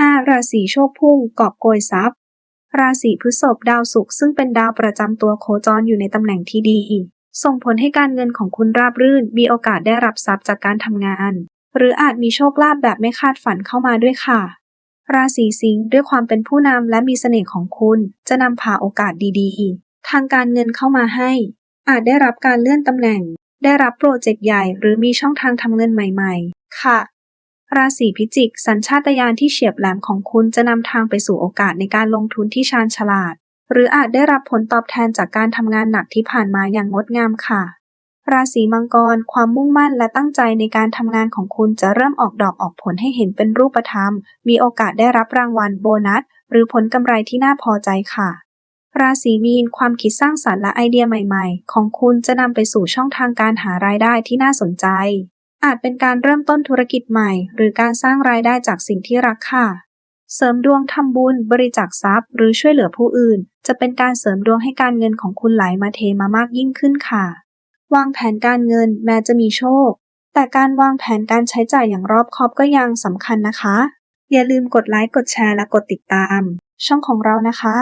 5. ราศีโชคพุ่งกอบโกยทรัพย์ ราศีพฤษภดาวศุกร์ซึ่งเป็นดาวประจำตัวโคจรอยู่ในตำแหน่งที่ดี ส่งผลให้การเงินของคุณราบรื่น มีโอกาสได้รับทรัพย์จากการทำงาน หรืออาจมีโชคลาภแบบไม่คาดฝันเข้ามาด้วยค่ะ ราศีสิงห์ด้วยความเป็นผู้นำและมีเสน่ห์ของคุณ จะนำพาโอกาสดีๆ ทางการเงินเข้ามาให้ อาจได้รับการเลื่อนตำแหน่ง ได้รับโปรเจกต์ใหญ่ หรือมีช่องทางทำเงินใหม่ ๆ ค่ะ ราศีพิจิก สัญชาตญาณที่เฉียบแหลมของคุณจะนำทางไปสู่โอกาสในการลงทุนที่ชาญฉลาด หรืออาจได้รับผลตอบแทนจากการทำงานหนักที่ผ่านมาอย่างงดงามค่ะ ราศีมังกร ความมุ่งมั่นและตั้งใจในการทำงานของคุณจะเริ่มออกดอกออกผลให้เห็นเป็นรูปธรรม มีโอกาสได้รับรางวัลโบนัส หรือผลกำไรที่น่าพอใจค่ะ ราศีมีน ความคิดสร้างสรรค์และไอเดียใหม่ ๆ ของคุณจะนำไปสู่ช่องทางการหารายได้ที่น่าสนใจ อาจเป็นการเริ่มต้นธุรกิจใหม่ หรือการสร้างรายได้จากสิ่งที่รักค่ะ เสริมดวงทำบุญ บริจาคทรัพย์ หรือช่วยเหลือผู้อื่น จะเป็นการเสริมดวงให้การเงินของคุณไหลมาเทมามากยิ่งขึ้นค่ะ วางแผนการเงินแม้จะมีโชค แต่การวางแผนการใช้จ่ายอย่างรอบคอบก็ยังสำคัญนะคะ อย่าลืมกดไลค์กดแชร์และกดติดตาม ช่องของเรานะคะ